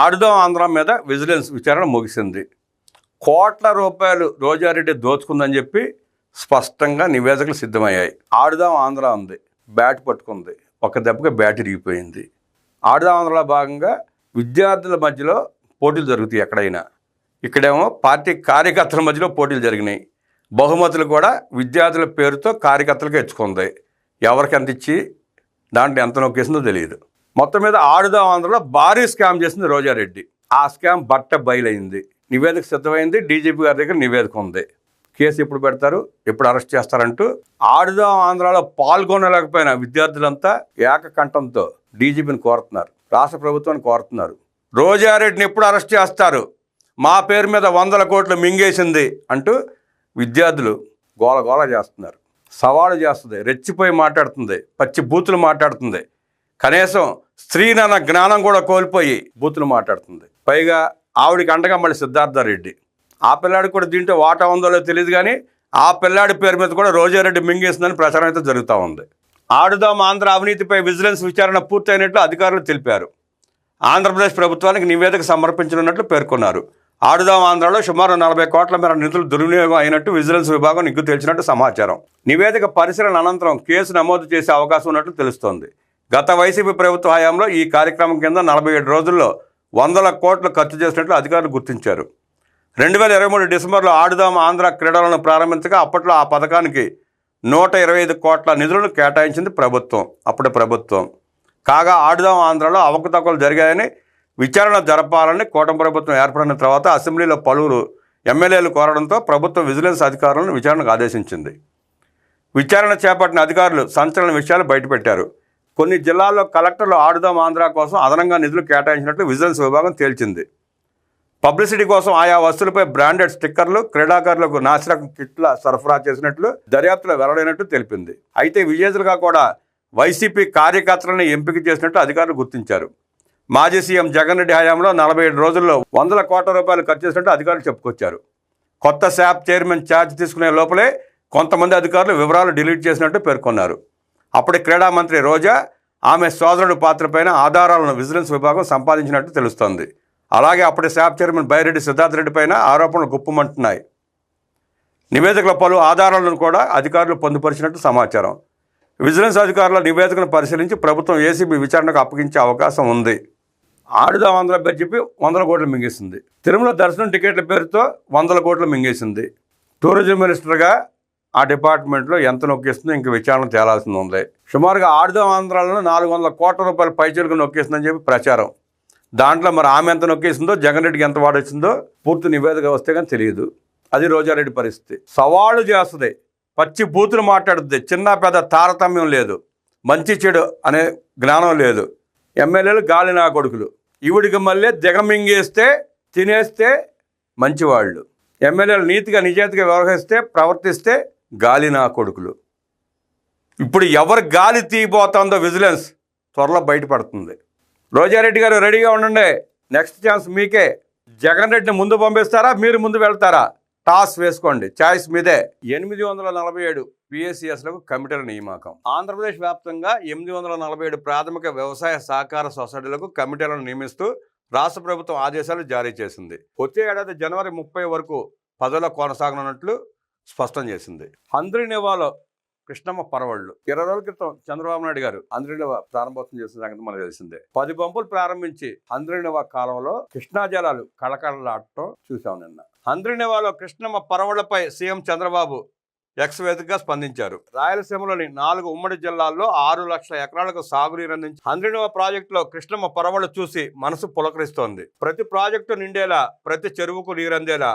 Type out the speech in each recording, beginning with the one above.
ఆడుదాం ఆంధ్ర మీద విజిలెన్స్ విచారణ ముగిసింది. కోట్ల రూపాయలు రోజారెడ్డి దోచుకుందని చెప్పి స్పష్టంగా నివేదికలు సిద్ధమయ్యాయి. ఆడుదాం ఆంధ్ర ఉంది. బ్యాట్ పట్టుకుంది. ఒక దెబ్బకి బ్యాట్ ఇరిగిపోయింది. ఆడుదాం ఆంధ్రలో భాగంగా విద్యార్థుల మధ్యలో పోటీలు జరుగుతాయి ఎక్కడైనా. ఇక్కడేమో పార్టీ కార్యకర్తల మధ్యలో పోటీలు జరిగినాయి. బహుమతులు కూడా విద్యార్థుల పేరుతో కార్యకర్తలకు ఇచ్చుకుంది. ఎవరికి ఎంత ఇచ్చి దాంట్లో ఎంత నొక్కేసిందో తెలియదు. మొత్తం మీద ఆడుదాం ఆంధ్రలో భారీ స్కామ్ చేసింది రోజారెడ్డి. ఆ స్కామ్ బట్ట బయలైంది. నివేదిక సిద్ధమైంది. డీజీపీ గారి దగ్గర నివేదిక ఉంది. కేసు ఎప్పుడు పెడతారు? ఎప్పుడు అరెస్ట్ చేస్తారంటూ ఆడుదాం ఆంధ్రాలో పాల్గొనలేకపోయిన విద్యార్థులంతా ఏకకంఠంతో డీజీపీని కోరుతున్నారు. రాష్ట్ర ప్రభుత్వాన్ని కోరుతున్నారు. రోజారెడ్డిని ఎప్పుడు అరెస్ట్ చేస్తారు? మా పేరు మీద వందల కోట్లు మింగేసింది అంటూ విద్యార్థులు గోల గోల చేస్తున్నారు. సవాలు చేస్తుంది. రెచ్చిపోయి మాట్లాడుతుంది. పచ్చి బూతులు మాట్లాడుతుంది. కనీసం స్త్రీ స్త్రీనన్న జ్ఞానం కూడా కోల్పోయి బూతులు మాట్లాడుతుంది. పైగా ఆవిడికి అండగా మళ్ళీ సిద్ధార్థ రెడ్డి. ఆ పిల్లాడికి కూడా దీంట్లో వాటా ఉందో లేదో తెలియదు కానీ ఆ పిల్లాడి పేరు మీద కూడా రోజారెడ్డి మింగేసిందని ప్రచారం అయితే జరుగుతూ ఉంది. ఆడుదాం ఆంధ్ర అవినీతిపై విజిలెన్స్ విచారణ పూర్తయినట్లు అధికారులు తెలిపారు. ఆంధ్రప్రదేశ్ ప్రభుత్వానికి నివేదిక సమర్పించనున్నట్లు పేర్కొన్నారు. ఆడుదాం ఆంధ్రలో సుమారు నలభై కోట్ల మేర నిధులు దుర్వినియోగం అయినట్టు విజిలెన్స్ విభాగం నిగ్గు తేల్చినట్టు సమాచారం. నివేదిక పరిశీలన అనంతరం కేసు నమోదు చేసే అవకాశం ఉన్నట్లు తెలుస్తోంది. గత వైసీపీ ప్రభుత్వ హయాంలో ఈ కార్యక్రమం కింద నలభై ఏడు రోజుల్లో వందల కోట్లు ఖర్చు చేసినట్లు అధికారులు గుర్తించారు. రెండు వేల ఇరవై మూడు డిసెంబర్లో ఆడుదాం ఆంధ్ర క్రీడలను ప్రారంభించగా అప్పట్లో ఆ పథకానికి నూట ఇరవై ఐదు కోట్ల నిధులను కేటాయించింది ప్రభుత్వం అప్పటి ప్రభుత్వం. కాగా ఆడుదాం ఆంధ్రలో అవకతవకలు జరిగాయని విచారణ జరపాలని కూటమి ప్రభుత్వం ఏర్పడిన తర్వాత అసెంబ్లీలో పలువురు ఎమ్మెల్యేలు కోరడంతో ప్రభుత్వం విజిలెన్స్ అధికారులను విచారణకు ఆదేశించింది. విచారణ చేపట్టిన అధికారులు సంచలన విషయాలు బయటపెట్టారు. కొన్ని జిల్లాల్లో కలెక్టర్లు ఆడుదాం ఆంధ్ర కోసం అదనంగా నిధులు కేటాయించినట్లు విజిలెన్స్ విభాగం తేల్చింది. పబ్లిసిటీ కోసం ఆయా వస్తువులపై బ్రాండెడ్ స్టిక్కర్లు క్రీడాకారులకు నాసిరకం కిట్ల సరఫరా చేసినట్లు దర్యాప్తులో వెల్లడైనట్టు తెలిపింది. అయితే విజేతలుగా కూడా వైసీపీ కార్యకర్తలను ఎంపిక చేసినట్టు అధికారులు గుర్తించారు. మాజీ సీఎం జగన్ రెడ్డి హయాంలో నలభై ఏడు రోజుల్లో వందల కోట్ల రూపాయలు ఖర్చు చేసినట్టు అధికారులు చెప్పుకొచ్చారు. కొత్త శాప్ చైర్మన్ ఛార్జ్ తీసుకునే లోపలే కొంతమంది అధికారులు వివరాలు డిలీట్ చేసినట్టు పేర్కొన్నారు. అప్పటి క్రీడా మంత్రి రోజా ఆమె సోదరుడు పాత్రపైన ఆధారాలను విజిలెన్స్ విభాగం సంపాదించినట్టు తెలుస్తోంది. అలాగే అప్పటి శాప్ చైర్మన్ బైరెడ్డి సిద్ధార్థ రెడ్డి పైన ఆరోపణలు గుప్పమంటున్నాయి. నివేదికల పలు ఆధారాలను కూడా అధికారులు పొందుపరిచినట్టు సమాచారం. విజిలెన్స్ అధికారుల నివేదికను పరిశీలించి ప్రభుత్వం ఏసీబీ విచారణకు అప్పగించే అవకాశం ఉంది. ఆడుదాం ఆంధ్ర పేరు చెప్పి వందల కోట్లు మింగేసింది. తిరుమల దర్శనం టికెట్ల పేరుతో వందల కోట్లు మింగేసింది. టూరిజం మినిస్టర్గా ఆ డిపార్ట్మెంట్లో ఎంత నొక్కేస్తుందో ఇంక విచారణ తేలాల్సింది ఉంది. సుమారుగా ఆడుదాం ఆంధ్రాలను నాలుగు వందల కోట్ల రూపాయల పైచలకు నొక్కేసిందని చెప్పి ప్రచారం. దాంట్లో మరి ఆమె ఎంత నొక్కేసిందో జగన్ రెడ్డికి ఎంత వాడొచ్చిందో పూర్తి నివేదిక వస్తే కానీ తెలియదు. అది రోజారెడ్డి పరిస్థితి. సవాళ్ళు చేస్తుంది. పచ్చి బూతులు మాట్లాడుతుంది చిన్న పెద్ద తారతమ్యం లేదు. మంచి చెడు అనే జ్ఞానం లేదు. ఎమ్మెల్యేలు గాలి నా కొడుకులు. ఈవిడికి మళ్ళీ దిగమింగేస్తే తినేస్తే మంచివాళ్ళు. ఎమ్మెల్యేలు నీతిగా నిజాయితీగా వ్యవహరిస్తే ప్రవర్తిస్తే గాలి నా కొడుకులు. ఇప్పుడు ఎవరు గాలి తీయబోతుందో విజిలెన్స్ త్వరలో బయటపడుతుంది. రోజారెడ్డి గారు రెడీగా ఉండండి. నెక్స్ట్ ఛాన్స్ మీకే. జగన్ రెడ్డిని ముందు పంపిస్తారా? మీరు ముందు వెళ్తారా? టాస్ వేసుకోండి. చాయిస్ మీదే. ఎనిమిది వందల నలభై ఏడు పిఎస్సిఎస్లకు కమిటీల నియామకం. ఆంధ్రప్రదేశ్ వ్యాప్తంగా ఎనిమిది వందల నలభై ఏడు ప్రాథమిక వ్యవసాయ సహకార సొసైటీలకు కమిటీలను నియమిస్తూ రాష్ట్ర ప్రభుత్వం ఆదేశాలు జారీ చేసింది. వచ్చే ఏడాది జనవరి ముప్పై వరకు పదవిలో కొనసాగనున్నట్లు స్పష్టం చేసింది. హంద్రినివాలో కృష్ణమ్మ పరవళ్ళు. ఇరవై రోజుల క్రితం చంద్రబాబు నాయుడు గారు హంద్రినివా ప్రారంభోత్సవం చేసిన సంగతి మనకు తెలిసిందే. పది పంపులు ప్రారంభించి హంద్రినివా కాలంలో కృష్ణా జలాలు కళకళలాడటం చూసాం నిన్న. హంద్రినివాలో కృష్ణమ్మ పరవళ్ళపై సీఎం చంద్రబాబు ఎక్స్ వేదికగా స్పందించారు. రాయలసీమలోని నాలుగు ఉమ్మడి జిల్లాల్లో ఆరు లక్షల ఎకరాలకు సాగునీరు అందించి హంద్రినివా ప్రాజెక్టులో కృష్ణమ్మ పరవళ్ళు చూసి మనసు పులకరిస్తోంది. ప్రతి ప్రాజెక్టు నిండేలా ప్రతి చెరువుకు నీరందేలా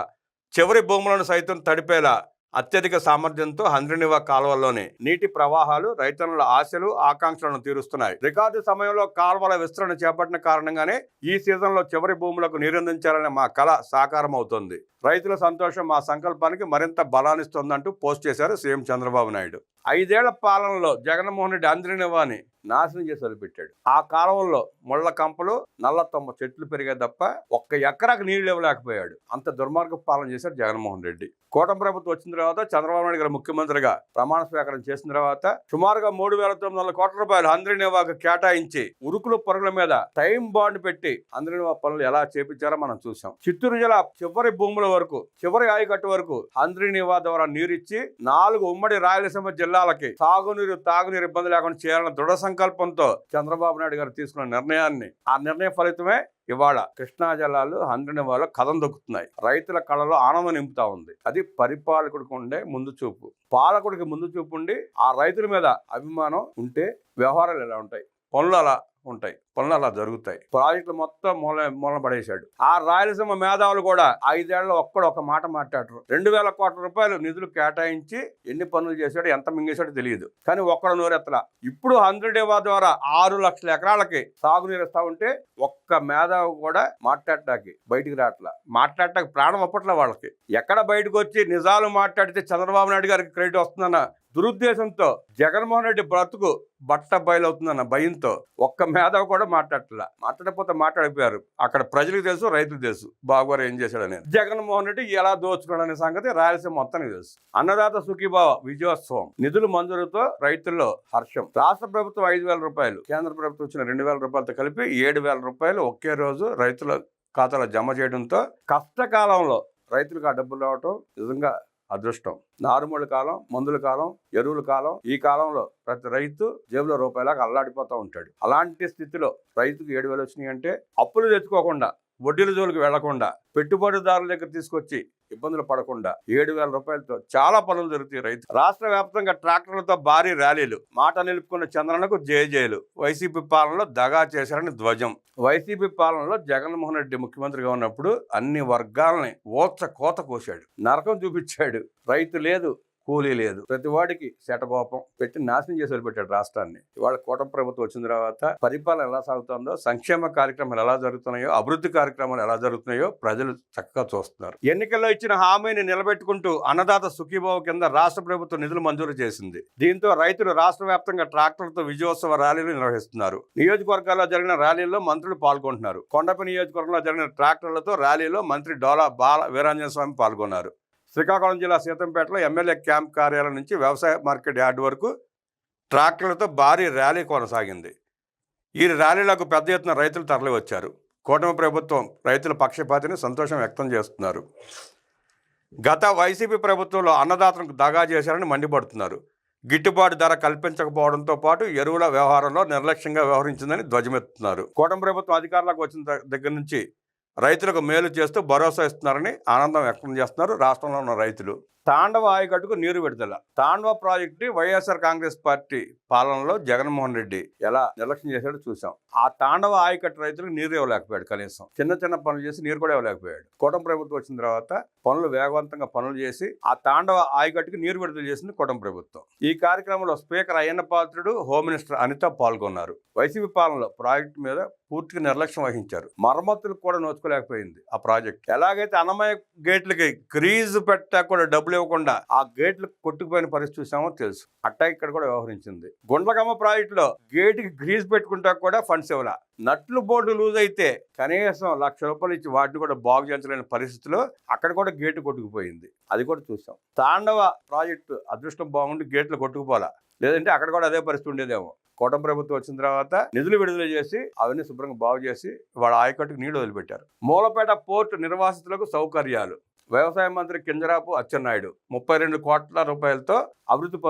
చివరి భూములను సైతం తడిపేలా అత్యధిక సామర్థ్యంతో హంద్రినివా కాల్వల్లోనే నీటి ప్రవాహాలు రైతన్నుల ఆశలు ఆకాంక్షలను తీరుస్తున్నాయి. రికార్డు సమయంలో కాలువల విస్తరణ చేపట్టిన కారణంగానే ఈ సీజన్లో చివరి భూములకు నీరందించాలనే మా కళ సాకారం అవుతోంది రైతుల సంతోషం మా సంకల్పానికి మరింత బలాన్నిస్తోందంటూ పోస్ట్ చేశారు సీఎం చంద్రబాబు నాయుడు. ఐదేళ్ళ పాలనలో జగన్మోహన్ రెడ్డి అంద్రినివాని నాశనం చేసి వదిలిపెట్టాడు. ఆ కాలంలో ముళ్ళ కంపలు నల్ల తొమ్మ చెట్లు పెరిగాయి తప్ప ఒక్క ఎకరాకు నీళ్ళు ఇవ్వలేకపోయాడు. అంత దుర్మార్గ పాలన చేశాడు జగన్మోహన్ రెడ్డి. కూటమి ప్రభుత్వం వచ్చిన తర్వాత చంద్రబాబు నాయుడు గారు ముఖ్యమంత్రిగా ప్రమాణ స్వీకారం చేసిన తర్వాత సుమారుగా మూడు వేల తొమ్మిది వందల కోట్ల రూపాయలు అంద్రినివాకు కేటాయించి ఉరుకులు పరుగుల మీద టైం బాండ్ పెట్టి అంద్రినివా పనులు ఎలా చేపించారో మనం చూసాం చిత్తూరు జిల్లా చివరి భూముల వరకు చివరి ఆయకట్టు వరకు అంద్రినివా ద్వారా నీరిచ్చి నాలుగు ఉమ్మడి రాయలసీమ జిల్లా జిల్లాలకి సాగునీరు తాగునీరు ఇబ్బంది లేకుండా చేయాలన్న దృఢ సంకల్పంతో చంద్రబాబు నాయుడు గారు తీసుకున్న నిర్ణయాన్ని ఆ నిర్ణయ ఫలితమే ఇవాళ కృష్ణా జలాలు హండ్రెడ్ వాళ్ళ కథం దొక్కుతున్నాయి. రైతుల కళలో ఆనందం నింపుతా ఉంది. అది పరిపాలకుడికి ఉండే ముందు చూపు. పాలకుడికి ముందు చూపు ఉండి ఆ రైతుల మీద అభిమానం ఉంటే వ్యవహారాలు ఎలా ఉంటాయి? పనులు అలా ఉంటాయి. పనులు అలా జరుగుతాయి. ప్రాజెక్టులు మొత్తం మూల మూలన పడేశాడు ఆ రాయలసీమ మేధావులు కూడా ఐదేళ్ళ ఒక్కడు ఒక మాట మాట్లాడరు. రెండు వేల కోట్ల రూపాయలు నిధులు కేటాయించి ఎన్ని పనులు చేశాడు ఎంత మింగేశాడో తెలియదు. కానీ ఒక్కడ నోరెత్తల. ఇప్పుడు హండ్రెడ్ ఏవా ద్వారా ఆరు లక్షల ఎకరాలకి సాగునీరు ఇస్తా ఉంటే ఒక్క మేధావు కూడా మాట్లాడటానికి బయటికి రావట్లా. మాట్లాడటానికి ప్రాణం అప్పట్ల వాళ్ళకి. ఎక్కడ బయటకు వచ్చి నిజాలు మాట్లాడితే చంద్రబాబు నాయుడు గారికి క్రెడిట్ వస్తుందన్న దురుద్దేశంతో జగన్మోహన్ రెడ్డి బ్రతుకు బట్ట బయలవుతుందన్న భయంతో ఒక్క మేధావు కూడా మాట్లాడట్లా. మాట్లాడకపోతే మాట్లాడిపోయారు అక్కడ ప్రజలకు తెలుసు రైతులకు తెలుసు. బాబుగారు ఏం చేశాడని జగన్మోహన్ రెడ్డి ఎలా దోచుకున్నాడనే సంగతి రాయలసీమ మొత్తానికి తెలుసు. అన్నదాత సుఖీభావ విజయోత్సవం. నిధులు మంజూరుతో రైతుల్లో హర్షం. రాష్ట్ర ప్రభుత్వం ఐదు వేల రూపాయలు కేంద్ర ప్రభుత్వం ఇచ్చిన రెండు వేల రూపాయలతో కలిపి ఏడు వేల రూపాయలు ఒకే రోజు రైతుల ఖాతాలో జమ చేయడంతో కష్టకాలంలో రైతులకు ఆ డబ్బులు రావటం నిజంగా అదృష్టం. నారుమూల కాలం మందుల కాలం ఎరువుల కాలం ఈ కాలంలో ప్రతి రైతు జేబులో రూపాయలాగా అల్లాడిపోతూ ఉంటాడు. అలాంటి స్థితిలో రైతుకు ఏడు వేలు వచ్చినాయి అంటే అప్పులు తెచ్చుకోకుండా వడ్డీల జోలికి వెళ్ళకుండా పెట్టుబడిదారుల దగ్గర తీసుకొచ్చి ఇబ్బందులు పడకుండా ఏడు వేల రూపాయలతో చాలా పనులు జరుగుతాయి రైతు. రాష్ట్ర వ్యాప్తంగా ట్రాక్టర్లతో భారీ ర్యాలీలు. మాట నిలుపుకున్న చంద్రనకు జేజేలు వైసీపీ పాలనలో దగా చేశారని ధ్వజం. వైసీపీ పాలనలో జగన్మోహన్ రెడ్డి ముఖ్యమంత్రిగా ఉన్నప్పుడు అన్ని వర్గాలని ఓచ కోత కోశాడు. నరకం చూపించాడు. రైతు లేదు. కూలీ లేదు. ప్రతి వాడికి శటకోపం పెట్టి నాశనం చేసి వదిలిపెట్టాడు రాష్ట్రాన్ని. ఇవాళ కూటమి ప్రభుత్వం వచ్చిన తర్వాత పరిపాలన ఎలా సాగుతుందో సంక్షేమ కార్యక్రమాలు ఎలా జరుగుతున్నాయో అభివృద్ధి కార్యక్రమాలు ఎలా జరుగుతున్నాయో ప్రజలు చక్కగా చూస్తున్నారు. ఎన్నికల్లో ఇచ్చిన హామీని నిలబెట్టుకుంటూ అన్నదాత సుఖీభావ కింద రాష్ట్ర ప్రభుత్వం నిధులు మంజూరు చేసింది. దీంతో రైతులు రాష్ట్ర వ్యాప్తంగా ట్రాక్టర్లతో విజయోత్సవ ర్యాలీలు నిర్వహిస్తున్నారు. నియోజకవర్గాల్లో జరిగిన ర్యాలీల్లో మంత్రులు పాల్గొంటున్నారు. కొండపి నియోజకవర్గంలో జరిగిన ట్రాక్టర్లతో ర్యాలీలో మంత్రి డోలా బాల వీరాంజన స్వామి పాల్గొన్నారు. శ్రీకాకుళం జిల్లా సీతంపేటలో ఎమ్మెల్యే క్యాంప్ కార్యాలయం నుంచి వ్యవసాయ మార్కెట్ యార్డ్ వరకు ట్రాక్టర్లతో భారీ ర్యాలీ కొనసాగింది. ఈ ర్యాలీలకు పెద్ద ఎత్తున రైతులు తరలివచ్చారు. కూటమి ప్రభుత్వం రైతుల పక్షపాతిని సంతోషం వ్యక్తం చేస్తున్నారు. గత వైసీపీ ప్రభుత్వంలో అన్నదాతలకు దగా చేశారని మండిపడుతున్నారు. గిట్టుబాటు ధర కల్పించకపోవడంతో పాటు ఎరువుల వ్యవహారంలో నిర్లక్ష్యంగా వ్యవహరించిందని ధ్వజమెత్తున్నారు కూటమి ప్రభుత్వం అధికారులకు వచ్చిన దగ్గర నుంచి రైతులకు మేలు చేస్తూ భరోసా ఇస్తున్నారని ఆనందం వ్యక్తం చేస్తున్నారు రాష్ట్రంలో ఉన్న రైతులు. తాండవ ఆయకట్టుకు నీరు విడుదల. తాండవ ప్రాజెక్టు వైఎస్ఆర్ కాంగ్రెస్ పార్టీ పాలనలో జగన్మోహన్ రెడ్డి ఎలా నిర్లక్ష్యం చేశాడో చూసాం ఆ తాండవ ఆయకట్టు రైతులకు నీరు ఇవ్వలేకపోయాడు కనీసం. చిన్న చిన్న పనులు చేసి నీరు కూడా ఇవ్వలేకపోయాడు. కూటమి ప్రభుత్వం వచ్చిన తర్వాత పనులు వేగవంతంగా పనులు చేసి ఆ తాండవ ఆయకట్టుకు నీరు విడుదల చేసింది కూటమి ప్రభుత్వం. ఈ కార్యక్రమంలో speaker Ayyanna Patrudu home minister Anitha పాల్గొన్నారు. వైసీపీ పాలనలో ప్రాజెక్టు మీద పూర్తిగా నిర్లక్ష్యం వహించారు. మరమ్మతులు కూడా నోచుకోలేకపోయింది ఆ ప్రాజెక్ట్. ఎలాగైతే అన్నమయ్య గేట్లకి గ్రీజ్ పెట్టా కూడా డబ్బులు ఇవ్వకుండా ఆ గేట్లు కొట్టుకుపోయిన పరిస్థితి చూసామో తెలుసు. అట్టా ఇక్కడ కూడా వ్యవహరించింది. గుండ్లకమ్మ ప్రాజెక్టులో గేటుకి గ్రీజ్ పెట్టుకుంటా కూడా ఫండ్ ఫండ్స్ ఇవ్వాల? నట్లు బోర్డు లూజ్ అయితే కనీసం లక్ష రూపాయలు ఇచ్చి వాటిని కూడా బాగు చేయించలేని పరిస్థితిలో అక్కడ కూడా గేటు కొట్టుకుపోయింది. అది కూడా చూసాం. తాండవ ప్రాజెక్టు అదృష్టం బాగుండి గేట్లు కొట్టుకుపోలా లేదంటే అక్కడ కూడా అదే పరిస్థితి ఉండేదేమో. కూటమి ప్రభుత్వం వచ్చిన తర్వాత నిధులు విడుదల చేసి అవన్నీ శుభ్రంగా బాగు చేసి వాళ్ళ ఆయకట్టుకు నీళ్ళు వదిలిపెట్టారు. మూలపేట పోర్టు నిర్వాసితులకు సౌకర్యాలు. వ్యవసాయ మంత్రి కింజరాపు అచ్చెన్నాయుడు ముప్పై రెండు కోట్ల రూపాయలతో అభివృద్ధి